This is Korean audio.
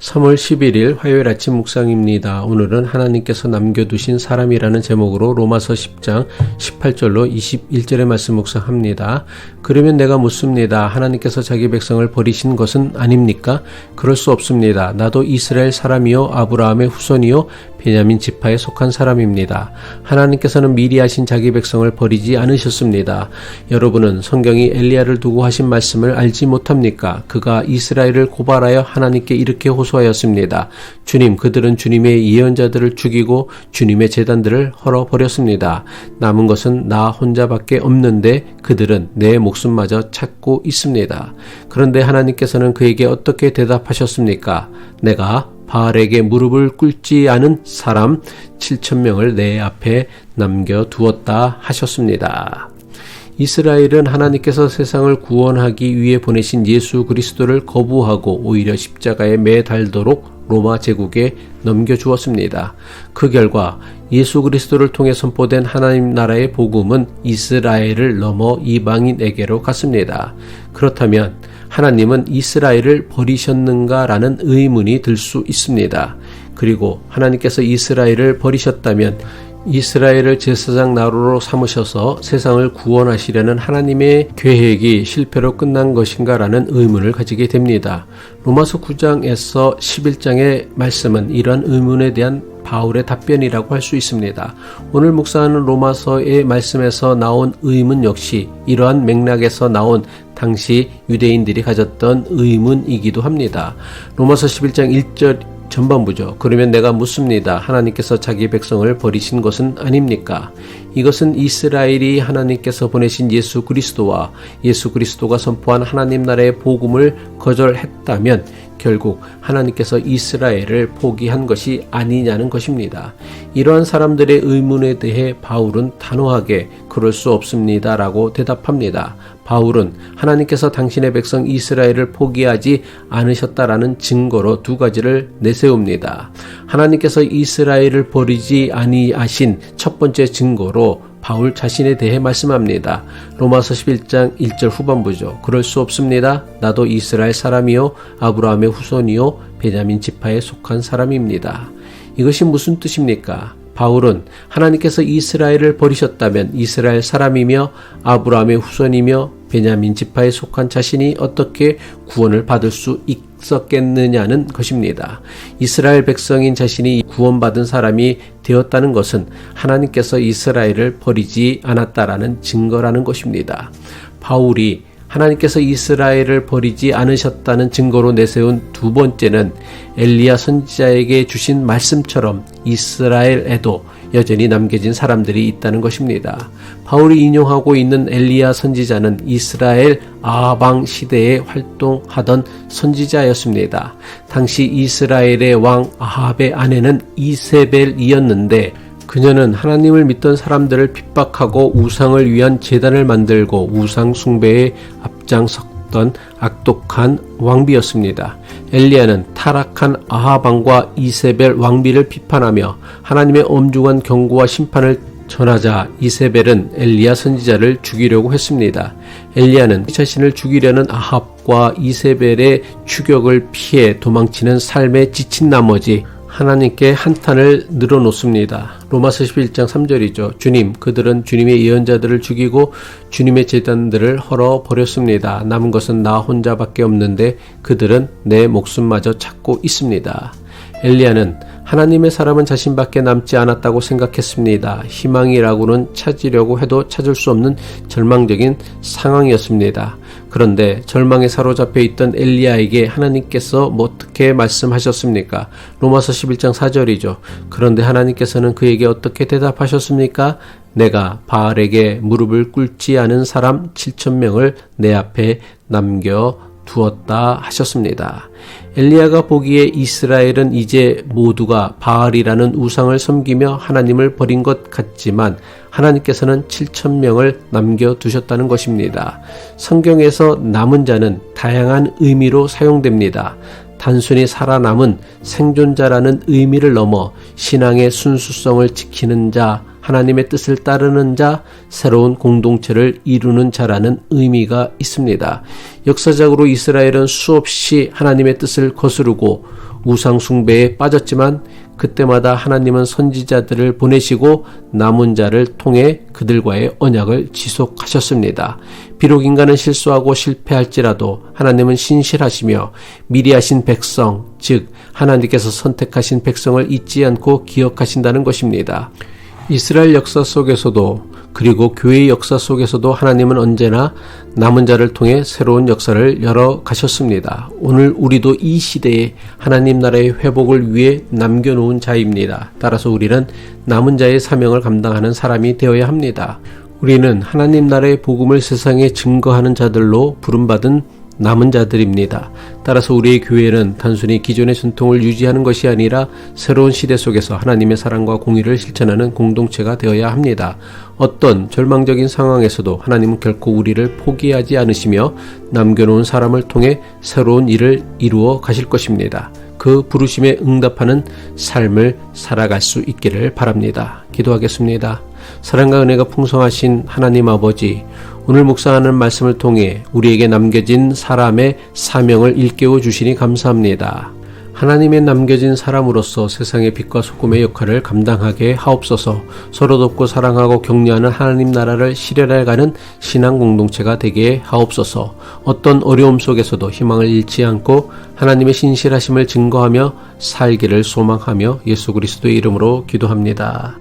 3월 11일 화요일 아침 묵상입니다. 오늘은 하나님께서 남겨두신 사람이라는 제목으로 로마서 10장 18절로 21절의 말씀 묵상합니다. 그러면 내가 묻습니다. 하나님께서 자기 백성을 버리신 것은 아닙니까? 그럴 수 없습니다. 나도 이스라엘 사람이요 아브라함의 후손이요 베냐민 지파에 속한 사람입니다. 하나님께서는 미리 하신 자기 백성을 버리지 않으셨습니다. 여러분은 성경이 엘리야를 두고 하신 말씀을 알지 못합니까? 그가 이스라엘을 고발하여 하나님께 이렇게 호소하였습니다. 주님, 그들은 주님의 예언자들을 죽이고 주님의 재단들을 헐어 버렸습니다. 남은 것은 나 혼자밖에 없는데 그들은 내 목숨마저 찾고 있습니다. 그런데 하나님께서는 그에게 어떻게 대답하셨습니까? 내가 바알에게 무릎을 꿇지 않은 사람 7천 명을 내 앞에 남겨 두었다 하셨습니다. 이스라엘은 하나님께서 세상을 구원하기 위해 보내신 예수 그리스도를 거부하고 오히려 십자가에 매달도록 로마 제국에 넘겨주었습니다. 그 결과 예수 그리스도를 통해 선포된 하나님 나라의 복음은 이스라엘을 넘어 이방인에게로 갔습니다. 그렇다면 하나님은 이스라엘을 버리셨는가라는 의문이 들 수 있습니다. 그리고 하나님께서 이스라엘을 버리셨다면 이스라엘을 제사장 나루로 삼으셔서 세상을 구원하시려는 하나님의 계획이 실패로 끝난 것인가라는 의문을 가지게 됩니다. 로마서 9장에서 11장의 말씀은 이런 의문에 대한 바울의 답변이라고 할 수 있습니다. 오늘 묵상하는 로마서의 말씀에서 나온 의문 역시 이러한 맥락에서 나온 당시 유대인들이 가졌던 의문이기도 합니다. 로마서 11장 1절 전반부죠. 그러면 내가 묻습니다. 하나님께서 자기 백성을 버리신 것은 아닙니까? 이것은 이스라엘이 하나님께서 보내신 예수 그리스도와 예수 그리스도가 선포한 하나님 나라의 복음을 거절했다면 결국 하나님께서 이스라엘을 포기한 것이 아니냐는 것입니다. 이러한 사람들의 의문에 대해 바울은 단호하게 그럴 수 없습니다라고 대답합니다. 바울은 하나님께서 당신의 백성 이스라엘을 포기하지 않으셨다라는 증거로 두 가지를 내세웁니다. 하나님께서 이스라엘을 버리지 아니하신 첫 번째 증거로 바울 자신에 대해 말씀합니다. 로마서 11장 1절 후반부죠. 그럴 수 없습니다. 나도 이스라엘 사람이요 아브라함의 후손이요 베냐민 지파에 속한 사람입니다. 이것이 무슨 뜻입니까? 바울은 하나님께서 이스라엘을 버리셨다면 이스라엘 사람이며 아브라함의 후손이며 베냐민 지파에 속한 자신이 어떻게 구원을 받을 수 있었겠느냐는 것입니다. 이스라엘 백성인 자신이 구원받은 사람이 되었다는 것은 하나님께서 이스라엘을 버리지 않았다라는 증거라는 것입니다. 바울이 하나님께서 이스라엘을 버리지 않으셨다는 증거로 내세운 두 번째는 엘리야 선지자에게 주신 말씀처럼 이스라엘에도 여전히 남겨진 사람들이 있다는 것입니다. 바울이 인용하고 있는 엘리야 선지자는 이스라엘 아방 시대에 활동하던 선지자였습니다. 당시 이스라엘의 왕 아합의 아내는 이세벨이었는데 그녀는 하나님을 믿던 사람들을 핍박하고 우상을 위한 재단을 만들고 우상 숭배에 앞장섰던 악독한 왕비였습니다. 엘리야는 타락한 아하방과 이세벨 왕비를 비판하며 하나님의 엄중한 경고와 심판을 전하자 이세벨은 엘리야 선지자를 죽이려고 했습니다. 엘리야는 자신을 죽이려는 아합과 이세벨의 추격을 피해 도망치는 삶에 지친 나머지 하나님께 한탄을 늘어놓습니다. 로마서 11장 3절이죠. 주님, 그들은 주님의 예언자들을 죽이고 주님의 재단들을 헐어 버렸습니다. 남은 것은 나 혼자밖에 없는데 그들은 내 목숨마저 찾고 있습니다. 엘리야는 하나님의 사람은 자신밖에 남지 않았다고 생각했습니다. 희망이라고는 찾으려고 해도 찾을 수 없는 절망적인 상황이었습니다. 그런데 절망에 사로잡혀 있던 엘리야에게 하나님께서 뭐 어떻게 말씀하셨습니까? 로마서 11장 4절이죠. 그런데 하나님께서는 그에게 어떻게 대답하셨습니까? 내가 바알에게 무릎을 꿇지 않은 사람 7천 명을 내 앞에 남겨 두었다 하셨습니다. 엘리야가 보기에 이스라엘은 이제 모두가 바알이라는 우상을 섬기며 하나님을 버린 것 같지만 하나님께서는 7천 명을 남겨 두셨다는 것입니다. 성경에서 남은 자는 다양한 의미로 사용됩니다. 단순히 살아남은 생존자라는 의미를 넘어 신앙의 순수성을 지키는 자, 하나님의 뜻을 따르는 자, 새로운 공동체를 이루는 자라는 의미가 있습니다. 역사적으로 이스라엘은 수없이 하나님의 뜻을 거스르고 우상숭배에 빠졌지만 그때마다 하나님은 선지자들을 보내시고 남은 자를 통해 그들과의 언약을 지속하셨습니다. 비록 인간은 실수하고 실패할지라도 하나님은 신실하시며 미리 하신 백성, 즉 하나님께서 선택하신 백성을 잊지 않고 기억하신다는 것입니다. 이스라엘 역사 속에서도 그리고 교회의 역사 속에서도 하나님은 언제나 남은 자를 통해 새로운 역사를 열어 가셨습니다. 오늘 우리도 이 시대에 하나님 나라의 회복을 위해 남겨놓은 자입니다. 따라서 우리는 남은 자의 사명을 감당하는 사람이 되어야 합니다. 우리는 하나님 나라의 복음을 세상에 증거하는 자들로 부름받은 남은 자들입니다. 따라서 우리의 교회는 단순히 기존의 전통을 유지하는 것이 아니라 새로운 시대 속에서 하나님의 사랑과 공의를 실천하는 공동체가 되어야 합니다. 어떤 절망적인 상황에서도 하나님은 결코 우리를 포기하지 않으시며 남겨놓은 사람을 통해 새로운 일을 이루어 가실 것입니다. 그 부르심에 응답하는 삶을 살아갈 수 있기를 바랍니다. 기도하겠습니다. 사랑과 은혜가 풍성하신 하나님 아버지, 오늘 묵상하는 말씀을 통해 우리에게 남겨진 사람의 사명을 일깨워 주시니 감사합니다. 하나님의 남겨진 사람으로서 세상의 빛과 소금의 역할을 감당하게 하옵소서 서로 돕고 사랑하고 격려하는 하나님 나라를 실현해가는 신앙 공동체가 되게 하옵소서 어떤 어려움 속에서도 희망을 잃지 않고 하나님의 신실하심을 증거하며 살기를 소망하며 예수 그리스도의 이름으로 기도합니다.